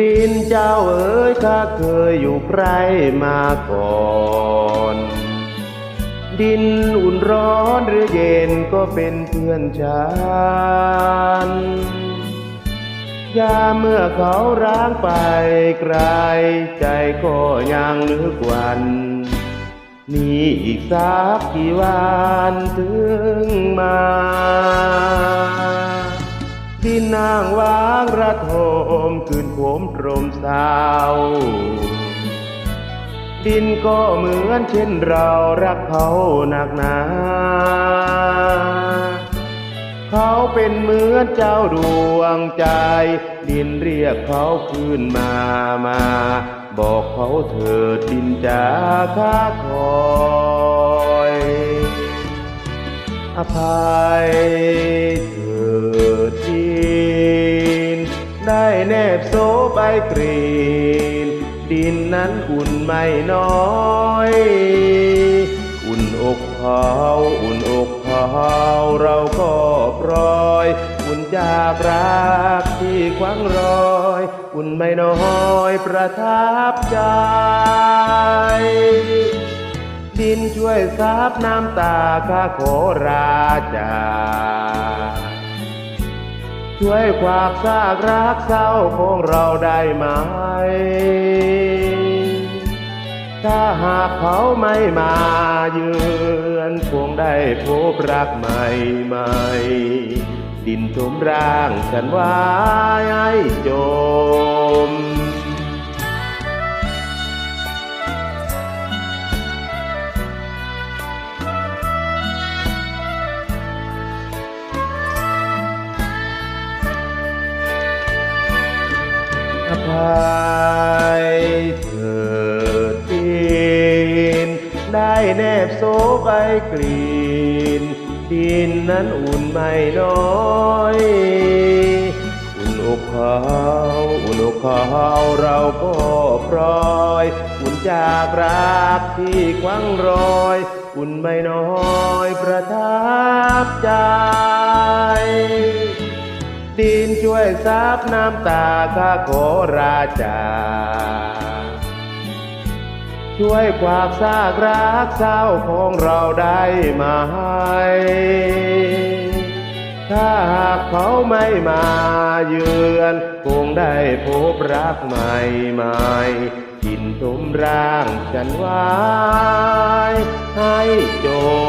ดินเจ้าเอ๋ยข้าเคยอยู่ใกล้มาก่อนดินอุ่นร้อนหรือเย็นก็เป็นเพื่อนฉันยามเมื่อเขาร้างไปไกล ใจก็ยังนึกวัน นี่อีกสักกี่วันถึงมา คืนโขมตรมเศร้าดินก็เหมือนเช่นเรารักเขาหนักหนา เขาเป็นเหมือนเจ้าดวงใจ ดินเรียกเขาคืนมามา บอกเขาเถิดดินจะค้าคอย อภัย แนบโซใบกรีน ดินนั้นอุ่นไม่น้อย อุ่นอกเขาอุ่นอกเขาเราก็ปลอย อุ่นจากรักที่ควังรอย อุ่นไม่น้อยประทับใจดินช่วยซับน้ำตาข้าขอราจา ช่วยควักซากรักเศร้าของเราได้ไหม ถ้าหากเขาไม่มาเยือนคงได้พบรักใหม่ใหม่ดินทมร่างฉันไว้ให้จม อภัยเถิดดินได้แนบโซใบกลีนดินนั้นอุ่นไม่น้อย อุ่นอกเขาอุ่นอกเขาเราก็ปล่อย อุ่นจากรักที่ควังรอย อุ่นไม่น้อยประทับใจ ดินช่วยซับน้ำตาข้าขอราจาช่วยควักซากรักเศร้าของเราได้ไหมถ้าหากเขาไม่มาเยือน คงได้พบรักใหม่ใหม่กินทมร่างฉันไว้ให้จม